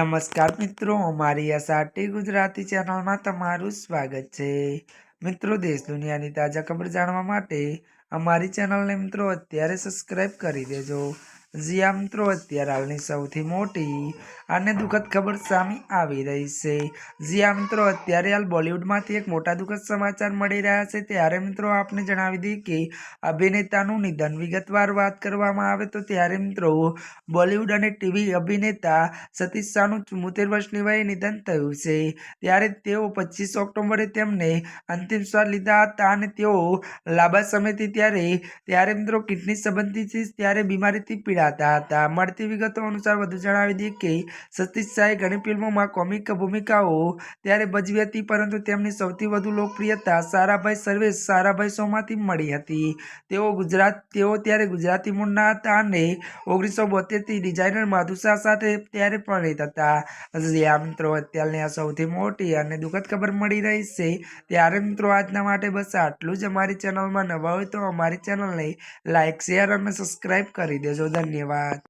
નમસ્કાર મિત્રો, અમારી આ સાટી ગુજરાતી ચેનલમાં તમારું સ્વાગત છે. મિત્રો, દેશ દુનિયાની તાજા ખબર જાણવા માટે અમારી ચેનલને મિત્રો અત્યારે સબસ્ક્રાઇબ કરી દેજો. જ્યાં મિત્રો અત્યારે હાલની સૌથી મોટી અને દુઃખદ ખબર સામે આવી રહી છે. જ્યાં મિત્રો અત્યારે હાલ બોલિવૂડમાંથી એક મોટા દુઃખદ સમાચાર મળી રહ્યા છે. ત્યારે મિત્રો આપને જણાવી દઈએ કે અભિનેતાનું નિધન વિગતવાર વાત કરવામાં આવે તો ત્યારે મિત્રો બોલિવૂડ અને ટીવી અભિનેતા સતીશ શાહનું ચુમ્મોતેર વર્ષની વયે નિધન થયું છે. ત્યારે તેઓ પચીસ ઓક્ટોબરે તેમને અંતિમ શ્વાસ લીધા હતા અને તેઓ લાંબા સમયથી ત્યારે ત્યારે મિત્રો કિડની સંબંધિત ત્યારે બીમારીથી પીડાતા હતા મળતી વિગતો અનુસાર વધુ જણાવી દઈએ કે સતીશ શાહે ઘણી ફિલ્મોમાં કોમિક ભૂમિકાઓ ત્યારે ભજવી હતી, પરંતુ તેમની સૌથી વધુ લોકપ્રિયતા સારાભાઈ સર્વેશ સારાભાઈ શોમાંથી મળી હતી. તેઓ ગુજરાત, તેઓ ત્યારે ગુજરાતી મૂળના હતા અને ઓગણીસો બોતેરથી ડિઝાઇનર માધુસા સાથે ત્યારે પરિણિત હતા. જ્યાં મિત્રો અત્યારની આ સૌથી મોટી અને દુઃખદ ખબર મળી રહી છે, ત્યારે મિત્રો આજના માટે બસ આટલું જ. અમારી ચેનલમાં નવા હોય તો અમારી ચેનલને લાઇક શેર અને સબસ્ક્રાઈબ કરી દેજો. ધન્યવાદ.